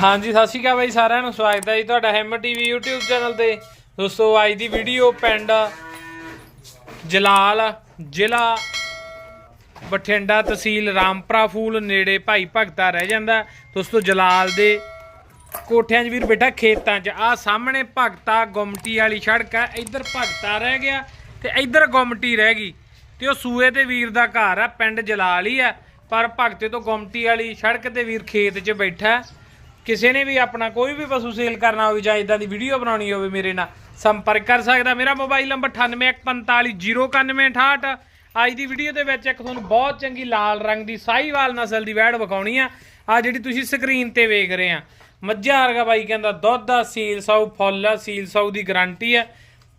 ਹਾਂਜੀ, ਸਤਿ ਸ਼੍ਰੀ ਅਕਾਲ ਬਾਈ ਸਾਰਿਆਂ ਨੂੰ, ਸਵਾਗਤ ਹੈ ਜੀ ਤੁਹਾਡਾ ਹੈਮਰ ਟੀਵੀ YouTube ਚੈਨਲ ਤੇ। ਦੋਸਤੋ, ਅੱਜ ਦੀ ਵੀਡੀਓ ਪਿੰਡ ਜਲਾਲ ਜ਼ਿਲ੍ਹਾ ਬਠਿੰਡਾ ਤਹਿਸੀਲ ਰਾਮਪਰਾ ਫੂਲ ਨੇੜੇ ਭਾਈ ਭਗਤਾ ਰਹਿ ਜਾਂਦਾ। ਦੋਸਤੋ, ਜਲਾਲ ਦੇ ਕੋਠਿਆਂ 'ਚ ਵੀਰ ਬੈਠਾ ਖੇਤਾਂ 'ਚ। ਆ ਸਾਹਮਣੇ ਭਗਤਾ ਗੁੰਮਟੀ ਵਾਲੀ ਸੜਕ ਹੈ ਇੱਧਰ ਭਗਤਾ ਰਹਿ ਗਿਆ ਤੇ ਇੱਧਰ ਗੁੰਮਟੀ ਰਹਿ ਗਈ ਤੇ ਉਹ ਸੂਏ ਤੇ ਵੀਰ ਦਾ ਘਰ ਆ, ਪਿੰਡ ਜਲਾਲ ਹੀ ਆ। ਪਰ ਭਗਤੇ ਤੋਂ ਗੁਮਟੀ ਵਾਲੀ ਸੜਕ ਤੇ ਵੀਰ ਖੇਤ 'ਚ ਬੈਠਾ। ਕਿਸੇ ਨੇ ਵੀ ਆਪਣਾ ਕੋਈ ਵੀ ਪਸ਼ੂ ਸੇਲ ਕਰਨਾ ਹੋਵੇ ਜਾਂ ਇਦਾਂ ਦੀ ਵੀਡੀਓ ਬਣਾਉਣੀ ਹੋਵੇ ਮੇਰੇ ਨਾਲ, ਸੰਪਰਕ ਕਰ ਸਕਦਾ। ਮੇਰਾ ਮੋਬਾਈਲ ਨੰਬਰ 9814509168 ਅੱਜ ਦੀ ਵੀਡੀਓ ਦੇ ਵਿੱਚ ਇੱਕ ਤੁਹਾਨੂੰ ਬਹੁਤ ਚੰਗੀ ਲਾਲ ਰੰਗ ਦੀ ਸਾਈਵਾਲ ਨਸਲ ਦੀ ਵੈੜ ਵਿਖਾਉਣੀ ਆ। ਆ ਜਿਹੜੀ ਤੁਸੀਂ ਸਕਰੀਨ ਤੇ ਵੇਖ ਰਹੇ ਆ। ਮੱਝਾਂ ਵਰਗਾ ਬਾਈ ਕਹਿੰਦਾ, ਦੁੱਧ ਆ ਸੀਲ ਸਾਊ ਫੁੱਲ ਆ ਸੀਲ ਸਾਊ ਦੀ ਗਾਰੰਟੀ ਆ।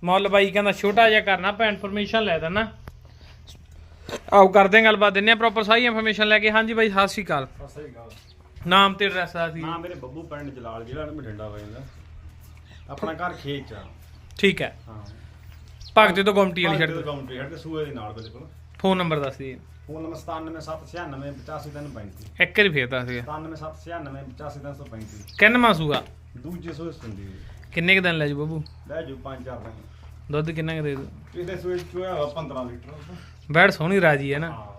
ਮੁੱਲ ਬਾਈ ਕਹਿੰਦਾ, ਛੋਟਾ ਜਿਹਾ ਕਰਨਾ, ਆਪਾਂ ਇਨਫੋਰਮੇਸ਼ਨ ਲੈ ਦੇਣਾ ਆਓ ਕਰਦੇ ਹਾਂ ਗੱਲਬਾਤ, ਦਿੰਨੇ ਆ ਪ੍ਰੋਪਰ ਸਾਰੀ ਇਨਫੋਰਮੇਸ਼ਨ ਲੈ ਕੇ। ਹਾਂਜੀ ਬਾਈ, ਸਤਿ ਸ਼੍ਰੀ ਅਕਾਲ। ਸਤਿ ਸ੍ਰੀ ਅਕਾਲ। ਨਾਮ ਤੇ ਐਡਰੈਸ ਦਾ ਸੀ ਨਾਮ ਮੇਰੇ ਬੱਬੂ ਪਿੰਡ ਜਲਾਲ ਜ਼ਿਲ੍ਹਾ ਬਠਿੰਡਾ ਹੋ ਜਾਂਦਾ। ਆਪਣਾ ਘਰ ਖੇਤ ਚ ਆ। ਠੀਕ ਹੈ। ਹਾਂ। ਭਗਤੇ ਤੋਂ ਗੁਮਟੀ ਵਾਲੀ ਛੱਡ ਦੇ ਕਾਊਂਟਰੀ ਹਟ ਕੇ ਸੂਏ ਦੇ ਨਾਲ ਬਿਲਕੁਲ ਫੋਨ ਨੰਬਰ ਦੱਸ ਦੀ। ਫੋਨ ਨੰਬਰ 9779855335 ਇੱਕ ਵਾਰੀ ਫੇਰ ਦੱਸ ਗਿਆ 9779855335 ਕਿੰਨਵਾਂ ਸੂਆ ਦੂਜੇ ਸੂਏ ਸੁੰਦੀ ਕਿੰਨੇ ਕ ਦਿਨ ਲੈ ਜੂ ਬੱਬੂ? ਲੈ ਜੂ 5-4 ਦਿਨ। ਦੁੱਧ ਕਿੰਨਾ ਕ ਦੇ ਦੂ ਇਹਦੇ ਸੂਏ ਚੋਇਆ 15 ਲੀਟਰ। ਬੈੜ ਸੋਹਣੀ ਰਾਜੀ ਹੈ ਨਾ। ਹਾਂ।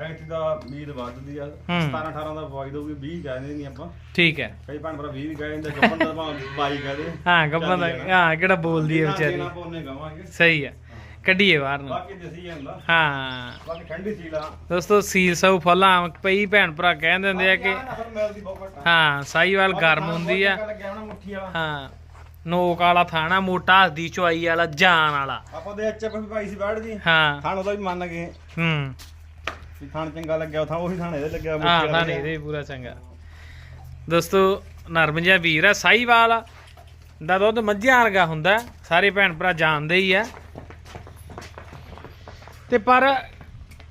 ਐਂਤੀ ਦਾ ਉਮੀਦ ਵੱਧਦੀ ਆ। ਹੂੰ। 17 18 ਦਾ ਫਾਇਦਾ ਹੋਊਗੀ 20 ਕਹਿੰਦੇ ਨਹੀਂ ਆਪਾਂ। ਠੀਕ ਹੈ। ਕਈ ਭੈਣ ਭਰਾ 20 ਵੀ ਕਹਿੰਦੇ ਗੱਪਨ ਦਾ ਭਾਵੇਂ 22 ਕਹਦੇ ਹਾਂ ਗੱਬਾਂ ਦਾ ਹਾਂ ਕਿਹੜਾ ਬੋਲਦੀ ਹੈ ਵਿਚਾਰੀ। ਨਾ ਪੋਨੇ ਗਵਾਂਗੇ। ਸਹੀ ਹੈ। ਕੱਢੀਏ ਬਾਹਰ ਨੂੰ। ਬਾਕੀ ਦਸੀ ਜਾਂਦਾ ਹਾਂ। ਬਾਕੀ ਠੰਡੀ ਸੀਲਾ ਦੋਸਤੋ ਸੀਲ ਸੌ ਫੁੱਲਾਂ ਪਈ ਭੈਣ ਭਰਾ ਕਹਿ ਦਿੰਦੇ ਆ ਕਿ ਹਾਂ ਸਾਈਵਾਲ ਗਰਮ ਹੁੰਦੀ ਆ। ਹਾਂ। ਨੋਕ ਵਾਲਾ ਥਾਣਾ ਮੋਟਾ ਹੱਦੀ ਚੁਆਈ ਵਾਲਾ ਜਾਨ ਵਾਲਾ। ਆਪਾਂ ਦੇ ਐਚਐਫ ਵੀ ਪਾਈ ਸੀ ਬੈਠ ਦੀ ਹਾਂ। ਥਾਣ ਉਹਦਾ ਵੀ ਮੰਨ ਗਏ। ਹੂੰ। ਥਾਣ ਚੰਗਾ ਲੱਗਿਆ ਥਾਂ ਉਹੀ ਥਾਣ ਇਹਦੇ ਲੱਗਿਆ ਹਾਂ ਮੁੱਠੀ ਵਾਲਾ ਥਾਣੇ ਇਹਦੇ ਵੀ ਪੂਰਾ ਚੰਗਾ। ਦੋਸਤੋ ਨਰਮ ਜਿਹਾ ਵੀਰ ਆ ਸਾਈਵਾਲ ਦਾ ਦੁੱਧ ਮੱਝਾਂ ਵਰਗਾ ਹੁੰਦਾ। ਸਾਰੇ ਭੈਣ ਭਰਾ ਜਾਣਦੇ ਹੀ ਆ। ਤੇ ਪਰ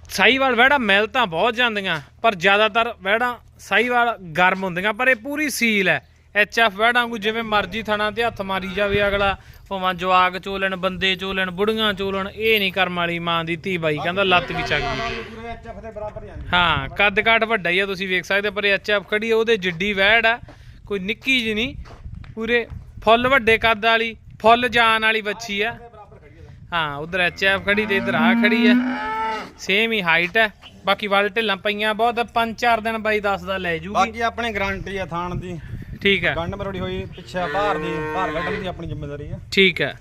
ਸਾਈਵਾਲ ਵਹਿੜਾ ਮਿਲ ਤਾਂ ਬਹੁਤ ਜਾਂਦੀਆਂ ਪਰ ਜ਼ਿਆਦਾਤਰ ਵਹਿੜਾਂ ਸਾਈਵਾਲ ਗਰਮ ਹੁੰਦੀਆਂ ਪਰ ਇਹ ਪੂਰੀ ਸੀਲ ਹੈ। ਐਚਐਫ ਵਹਿੜਾਂ ਨੂੰ ਜਿਵੇਂ ਮਰਜ਼ੀ ਥਣਾ ਤੇ ਹੱਥ ਮਾਰੀ ਜਾਵੇ ਅਗਲਾ ਭਾਵੇਂ ਜਵਾਗ ਚੋਲਣ ਬੰਦੇ ਚੋਲਣ ਬੁੜੀਆਂ ਚੋਲਣ ਇਹ ਨਹੀਂ ਕਰਮ ਵਾਲੀ ਮਾਂ ਦੀ ਧੀ ਬਾਈ ਕਹਿੰਦਾ ਲੱਤ ਵੀ ਚੱਕ ਗਈ। ਪੂਰੇ ਐਚਐਫ ਦੇ ਬਰਾਬਰ ਜਾਂਦੀ ਹਾਂ ਕੱਦ ਕਾਠ ਵੱਡਾ ਹੀ ਆ ਤੁਸੀਂ ਵੇਖ ਸਕਦੇ ਪਰ ਐਚਐਫ ਖੜੀ ਉਹਦੇ ਜਿੱਡੀ ਵੈੜ ਆ ਕੋਈ ਨਿੱਕੀ ਜੀ ਨਹੀਂ ਪੂਰੇ ਫੁੱਲ ਵੱਡੇ ਕੱਦ ਵਾਲੀ ਫੁੱਲ ਜਾਨ ਵਾਲੀ ਬੱਚੀ ਆ। ਹੈ ਉਧਰ ਐਚਐਫ ਖੜੀ ਤੇ ਇਧਰ ਆ ਖੜੀ ਆ ਸੇਮ ਹੀ ਹਾਈਟ ਹੈ ਬਾਕੀ ਵੱਲ ਢਿੱਲਾਂ ਪਈਆਂ ਬਹੁਤ ਪੰਜ ਚਾਰ ਦਿਨ ਬਾਈ ਦੱਸਦਾ ਲੈ ਜੂਗੀ। ਬਾਕੀ ਆਪਣੀ ਗਾਰੰਟੀ ਆ ਥਾਣ ਦੀ। ਠੀਕ ਹੈ। ਗੰਢ ਮਰੋੜੀ ਹੋਈ ਪਿੱਛੇ ਬਾਹਰ ਦੀ ਬਾਹਰ ਕੱਢਣ ਦੀ ਆਪਣੀ ਜ਼ਿੰਮੇਵਾਰੀ ਆ ਠੀਕ ਹੈ।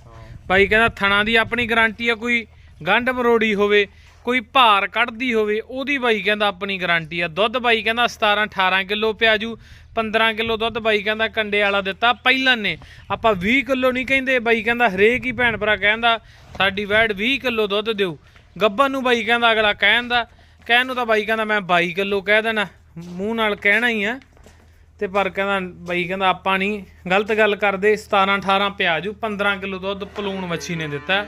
ਬਾਈ ਕਹਿੰਦਾ ਥਣਾ ਦੀ ਆਪਣੀ ਗਾਰੰਟੀ ਆ ਕੋਈ ਗੰਢ ਮਰੋੜੀ ਹੋਵੇ ਕੋਈ ਭਾਰ ਕੱਢਦੀ ਹੋਵੇ ਉਹਦੀ ਬਾਈ ਕਹਿੰਦਾ ਆਪਣੀ ਗਾਰੰਟੀ ਆ। ਦੁੱਧ ਬਾਈ ਕਹਿੰਦਾ 17 18 ਕਿਲੋ ਪਿਆਜੂ 15 ਕਿਲੋ ਦੁੱਧ ਬਾਈ ਕਹਿੰਦਾ ਕੰਡੇ ਵਾਲਾ ਦਿੱਤਾ ਪਹਿਲਾਂ ਨੇ। ਆਪਾਂ 20 ਕਿਲੋ ਨਹੀਂ ਕਹਿੰਦੇ ਬਾਈ ਕਹਿੰਦਾ ਹਰੇਕ ਹੀ ਭੈਣ ਭਰਾ ਕਹਿੰਦਾ ਸਾਡੀ ਵੈੜ 20 ਕਿਲੋ ਦੁੱਧ ਦਿਓ। ਗੱਬਨ ਨੂੰ ਬਾਈ ਕਹਿੰਦਾ ਅਗਲਾ ਕਹਿੰਦਾ ਕਹਿਣ ਨੂੰ ਤਾਂ ਬਾਈ ਕਹਿੰਦਾ ਮੈਂ 22 ਕਿਲੋ ਕਹਿ ਦੇਣਾ ਮੂੰਹ ਨਾਲ ਕਹਿਣਾ ਹੀ ਆ। ਤੇ ਪਰ ਕਹਿੰਦਾ ਬਈ ਕਹਿੰਦਾ ਆਪਾਂ ਨਹੀਂ ਗਲਤ ਗੱਲ ਕਰਦੇ 17 18 ਪਿਆਜੂ 15 ਕਿਲੋ ਦੁੱਧ ਪਲੂਣ ਵੱਛੀ ਨੇ ਦਿੱਤਾ।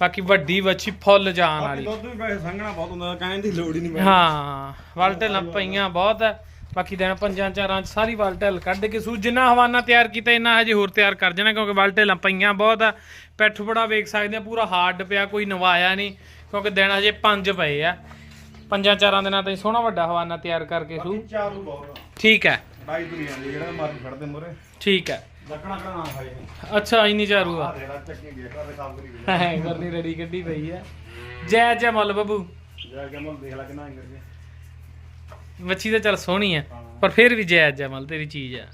ਬਾਕੀ ਵੱਡੀ ਵੱਛੀ ਫੁੱਲ ਬਾਕੀ ਵਾਲੀ। ਦੁੱਧ ਵੀ ਵੈਸੇ ਸੰਘਣਾ ਬਹੁਤ ਹੁੰਦਾ ਕਹਿਣ ਦੀ ਲੋੜ ਹੀ ਨਹੀਂ ਪੈਂਦੀ। ਹਾਂ ਵਲਟਲ ਪਈਆਂ ਬਹੁਤ ਹੈ ਬਾਕੀ ਦਿਨ ਪੰਜਾਂ ਚਾਰਾਂ ਚ ਸਾਰੀ ਵਲਟਲ ਕੱਢ ਕੇ ਸੂ ਜਿੰਨਾ ਹਵਾਨਾ ਤਿਆਰ ਕੀਤਾ ਇੰਨਾ ਹਜੇ ਹੋਰ ਤਿਆਰ ਕਰ ਜਾਣਾ ਕਿਉਂਕਿ ਵਲਟਲ ਪਈਆਂ ਬਹੁਤ ਆ ਪਿੱਠ ਬੜਾ ਵੇਖ ਸਕਦੇ ਆ ਪੂਰਾ ਹਾਰਡ ਪਿਆ ਕੋਈ ਨਵਾਇਆ ਨਹੀਂ ਕਿਉਂਕਿ ਦਿਨ ਹਜੇ ਪੰਜ ਪਏ ਆ ਪੰਜਾਂ ਚਾਰਾਂ ਦਿਨਾਂ ਤਾਈਂ ਸੋਹਣਾ ਵੱਡਾ ਹਵਾਨਾ ਤਿਆਰ ਕਰਕੇ ਸੂ। ਠੀਕ ਹੈ ਬਾਈ ਦੁਨੀਆ ਦੀ ਜਿਹੜਾ ਮਾਰੀ ਫੜਦੇ ਮੋਰੇ ਠੀਕ ਹੈ। ਲੱਕਣਾ ਨਾ ਅੱਛਾ ਇੰਨੀ ਚਾਰੂ ਆ। ਆ ਚੱਕੀ ਗੇਟ ਦਾ ਕੰਮ ਕਰੀ ਗਈ ਹੈ ਕਰਨੀ ਰੈਡੀ ਕੱਢੀ ਪਈ ਆ ਜੈ ਜੈ ਮੁੱਲ ਬੱਬੂ। ਜਾ ਕੇ ਮੈਂ ਦੇਖ ਲਾ ਕਿੰਨਾ ਇੰਗਰ ਜੀ ਮੱਛੀ ਤਾਂ ਚੱਲ ਸੋਹਣੀ ਆ ਪਰ ਫਿਰ ਵੀ ਜੈ ਜੈ ਮੁੱਲ ਤੇਰੀ ਚੀਜ਼ ਆ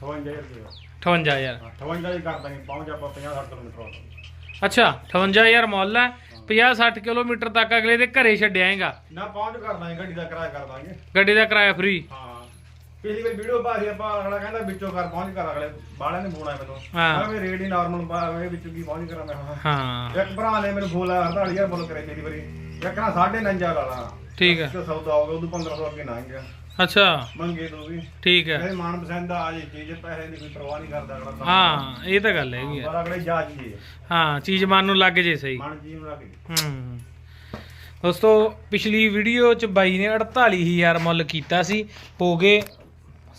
58000 ਰੁਪਏ। 58000 58 ਹੀ ਕਰ ਦਾਂਗੇ ਪਹੁੰਚ ਆਪਾਂ 50 60 ਕਿਲੋਮੀਟਰ ਅੱਛਾ 58000 ਮੁੱਲ ਹੈ। 50 60 ਕਿਲੋਮੀਟਰ ਤੱਕ ਅਗਲੇ ਦੇ ਘਰੇ ਛੱਡਿਆਏਗਾ ਨਾ ਪਹੁੰਚ ਕਰ ਦਾਂਗੇ ਗੱਡੀ ਦਾ ਕਿਰਾਇਆ ਕਰ ਦਾਂਗੇ ਗੱਡੀ ਦਾ ਕਿਰਾਇਆ ਫ੍ਰੀ ਹਾਂ। ਪਿਛਲੀ ਵਾਰ ਵੀਡੀਓ ਪਾਈ ਆਪਾਂ ਅਗਲਾ ਕਹਿੰਦਾ ਵਿੱਚੋਂ ਕਰ ਪਹੁੰਚ ਕਰ ਅਗਲੇ। ਬਾਹਲੇ ਨੇ ਫੋਨ ਆਇਆ ਮੈਨੂੰ। ਹਾਂ। ਮੈਂ ਵੀ ਰੇਟ ਹੀ ਨਾਰਮਲ ਪਾਵੇ ਵਿੱਚੋਂ ਕੀ ਪਹੁੰਚ ਕਰਾਂ ਮੈਂ? ਹਾਂ। ਹਾਂ ਇੱਕ ਭਰਾ ਨੇ ਮੈਨੂੰ ਫੋਨ ਆਇਆ 48000 ਬੋਲ ਕਰੇ ਵਾਰੀ। ਇੱਕ ਨਾ 9.5 ਲਾ ਲਾ। ਠੀਕ ਹੈ ਤੇ ਸੌਦਾ ਹੋ ਗਿਆ ਉਦੋਂ 1500 ਅੱਗੇ ਨਾ ਗਿਆ। ਅੱਛਾ। ਮੰਗੇ ਤੋਂ ਵੀ। ਠੀਕ ਹੈ। ਮੇਰੇ ਮਨ ਪਸੰਦ ਆ ਜੇ ਚੀਜ਼ ਪੈਸੇ ਦੀ ਕੋਈ ਪਰਵਾਹ ਨਹੀਂ ਕਰਦਾ ਅਗਲਾ ਹਾਂ ਇਹ ਤਾਂ ਗੱਲ ਹੈਗੀ ਆ ਪਰ ਅਗਲੇ ਜਾ ਜੀ ਹਾਂ ਚੀਜ਼ ਮਨ ਨੂੰ ਲੱਗ ਜੇ ਸਹੀ। ਮਨ ਜੀ ਨੂੰ ਲੱਗ ਗਈ ਹੂੰ। ਦੋਸਤੋ ਪਿਛਲੀ ਵੀਡੀਓ ਚ ਬਾਈ ਨੇ 48000 ਮੁੱਲ ਕੀਤਾ ਸੀ। ਹੋ ਗਏ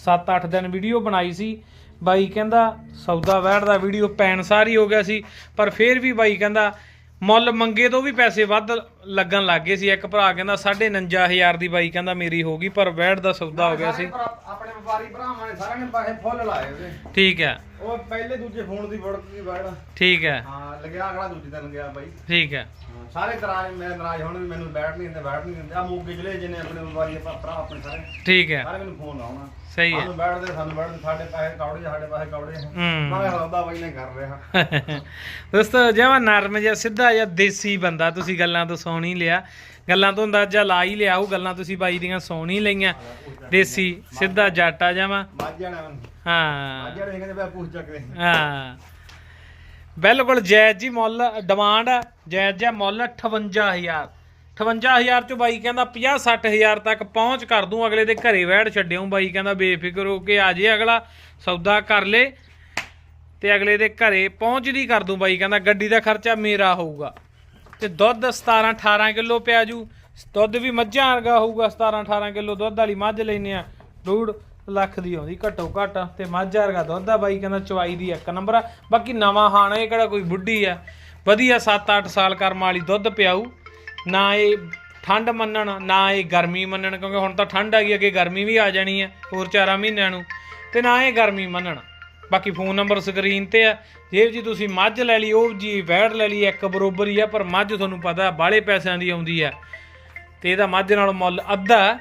7-8 ਦਿਨ ਵੀਡੀਓ ਬਣਾਈ ਸੀ। ਬਾਈ ਕਹਿੰਦਾ ਸੌਦਾ ਵੈੜ ਦਾ ਵੀਡੀਓ ਪੈਣ ਸਾਰੀ ਹੋ ਗਿਆ ਸੀ। ਪਰ ਫਿਰ ਵੀ ਬਾਈ ਕਹਿੰਦਾ ਮੁੱਲ ਮੰਗੇ ਤੋਂ ਵੀ ਪੈਸੇ ਵੱਧ ਲੱਗਣ ਲੱਗ ਗਏ ਸੀ। ਇੱਕ ਭਰਾ ਕਹਿੰਦਾ 49500 ਦੀ ਬਾਈ ਕਹਿੰਦਾ ਮੇਰੀ ਹੋ ਗਈ ਪਰ ਵੈੜ ਦਾ ਸੌਦਾ ਹੋ ਗਿਆ ਸੀ। ਆਪਣੇ ਵਪਾਰੀ ਭਰਾਵਾਂ ਨੇ ਸਾਰਿਆਂ ਨੇ ਪੈਸੇ ਫੁੱਲ ਲਾਏ ਉਹਦੇ। ਠੀਕ ਹੈ। ਉਹ ਪਹਿਲੇ ਦੂਜੇ ਫੋਨ ਦੀ ਵੜਕ ਦੀ ਵੜ। ਠੀਕ ਹੈ। ਹਾਂ ਲੱਗਿਆ ਅਗਲਾ ਦੂਜੇ ਦਿਨ ਗਿਆ ਬਾਈ। ਠੀਕ ਹੈ। ਸਾਰੇ ਤਰਾਜ ਮੇਰੇ ਨਾਰਾਜ਼ ਹੋਣ ਵੀ ਮੈਨੂੰ ਬੈਠ ਨਹੀਂ ਦਿੰਦੇ ਬੈਠ ਨਹੀਂ ਦਿੰਦੇ। ਆ ਮੋਗੇ ਜ਼ਿਲ੍ਹੇ ਜਿਹਨੇ ਆਪਣੇ ਵਪਾਰੀ ਭਰਾ ਆਪਣੇ ਸਾਰੇ। ਠੀਕ ਹੈ। ਸਾਰੇ ਮੈਨੂੰ ਫੋਨ ਲਾਉਣਾ। ਸਹੀ ਹੈ। ਸਾਨੂੰ ਬੈਠਦੇ ਸਾਨੂੰ ਬੈਠਦੇ ਸਾਡੇ ਪੈਸੇ ਕੌੜੇ ਸਾਡੇ ਪੈਸੇ ਕੌੜੇ ਹੂੰ। ਮੈਂ ਕਿਹਾ ਸੌਦਾ ਬਾਈ ਨੇ ਕਰ ਰਿਹਾ ਦੋਸਤੋ ਜਿਵੇਂ ਨਰਮ ਜਿਹਾ ਸਿੱਧਾ ਜਿਹਾ ਦੇਸੀ ਬੰਦਾ ਤੁਸੀਂ ਗੱਲਾਂ ਤੋਂ ਸੁਣ ਹੀ ਲਿਆ। ਗੱਲਾਂ ਤੋਂ ਅੰਦਾਜ਼ਾ ਲਾ ਹੀ ਲਿਆ ਉਹ ਗੱਲਾਂ ਤੁਸੀਂ ਬਾਈ ਦੀਆਂ ਸੁਣ ਹੀ ਲਈਆਂ। ਦੇਸੀ ਸਿੱਧਾ ਜਾਟਾ ਜਾਵਾਂ। ਮੱਝ ਜਾਣਾ ਹਾਂ। ਮੱਝ ਜਾਣੇ ਕਹਿੰਦੇ ਬਈ ਪੁੱਛ ਚੱਕਦੇ ਹਾਂ। ਬਿਲਕੁਲ ਜਾਇਜ਼ ਜੀ ਮੁੱਲ ਡਿਮਾਂਡ ਜਾਇਜ਼ ਜਿਹਾ ਮੁੱਲ 58000 58000 ਚ ਬਾਈ ਕਹਿੰਦਾ 50 60000 ਤੱਕ ਪਹੁੰਚ ਕਰ ਦੂੰ ਅਗਲੇ ਦੇ ਘਰੇ ਬੈਠ ਛੱਡਿਓ। ਬਾਈ ਕਹਿੰਦਾ ਬੇਫਿਕਰ ਹੋ ਕੇ ਆ ਜੇ ਅਗਲਾ ਸੌਦਾ ਕਰ ਲੇ ਤੇ ਅਗਲੇ ਦੇ ਘਰੇ ਪਹੁੰਚਦੀ ਕਰ ਦੂੰ। ਬਾਈ ਕਹਿੰਦਾ ਗੱਡੀ ਦਾ ਖਰਚਾ ਮੇਰਾ ਹੋਊਗਾ। ਤੇ ਦੁੱਧ 17 18 ਕਿਲੋ ਪਿਆ ਜੂ। ਦੁੱਧ ਵੀ ਮੱਝਾਂ ਵਰਗਾ ਹੋਊਗਾ 17 18 ਕਿਲੋ ਦੁੱਧ ਵਾਲੀ ਮੱਝ ਲੈਨੇ ਆ। ਡੂੜ ਲੱਖ ਦੀ ਆਉਂਦੀ, ਘੱਟੋ ਘੱਟ, ਤੇ ਮੱਝ ਵਰਗਾ ਦੁੱਧ ਆ ਬਾਈ, ਕਹਿੰਦਾ ਚਵਾਈ ਦੀ ਇੱਕ ਨੰਬਰ ਆ। ਬਾਕੀ ਨਵਾਂ ਹਾਣਾ ਇਹ ਕਿਹੜਾ ਕੋਈ ਬੁੱਢੀ ਆ। ਵਧੀਆ 7-8 ਸਾਲ ਕਰਮ ਵਾਲੀ ਦੁੱਧ ਪਿਆਊ। ਨਾ ਇਹ ਠੰਡ ਮੰਨਣ, ਨਾ ਇਹ ਗਰਮੀ ਮੰਨਣ, ਕਿਉਂਕਿ ਹੁਣ ਤਾਂ ਠੰਡ ਆ ਗਈ, ਅੱਗੇ ਗਰਮੀ ਵੀ ਆ ਜਾਣੀ ਆ ਹੋਰ 4 ਮਹੀਨਿਆਂ ਨੂੰ। ਤੇ ਨਾ ਇਹ ਗਰਮੀ ਮੰਨਣ। ਬਾਕੀ ਫੋਨ ਨੰਬਰ ਸਕਰੀਨ ਤੇ ਆ। ਜੇ ਜੀ ਤੁਸੀਂ ਮੱਝ ਲੈ ਲਈ ਉਹ ਜੀ ਵੈੜ ਲੈ ਲਈ ਇੱਕ ਬਰੋਬਰ ਹੀ ਆ ਪਰ ਮੱਝ ਤੁਹਾਨੂੰ ਪਤਾ ਬਾਹਲੇ ਪੈਸਿਆਂ ਦੀ ਆਉਂਦੀ ਆ। ਤੇ ਇਹਦਾ ਮੱਝ ਨਾਲੋਂ ਮੁੱਲ ਅੱਧਾ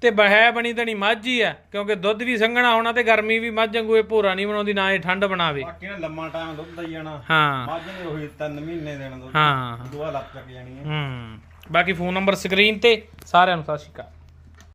ਤੇ ਬਹਿ ਬਣੀ ਤਣੀ ਮੱਝ ਹੀ ਆ ਕਿਉਂਕਿ ਦੁੱਧ ਵੀ ਸੰਘਣਾ ਹੋਣਾ ਤੇ ਗਰਮੀ ਵੀ ਮੱਝ ਵਾਂਗੂ ਇਹ ਭੋਰਾ ਨਹੀਂ ਬਣਾਉਂਦੀ ਨਾ ਇਹ ਠੰਡ ਬਣਾਵੇ। ਬਾਕੀ ਨੇ ਲੰਮਾ ਟਾਈਮ ਦੁੱਧ ਦਈ ਜਾਣਾ ਹਾਂ। ਮੱਝ ਨੇ ਉਹੀ 3 ਮਹੀਨੇ ਦੇਣ ਦੁੱਧ। ਹਾਂ ਦੁਆ ਲੱਪ ਚੱਕ ਜਾਣੀ ਹੈ ਹੂੰ। ਬਾਕੀ ਫੋਨ ਨੰਬਰ ਸਕਰੀਨ ਤੇ ਸਾਰਿਆਂ ਨੂੰ ਸਤਿ ਸ਼੍ਰੀ ਅਕਾਲ।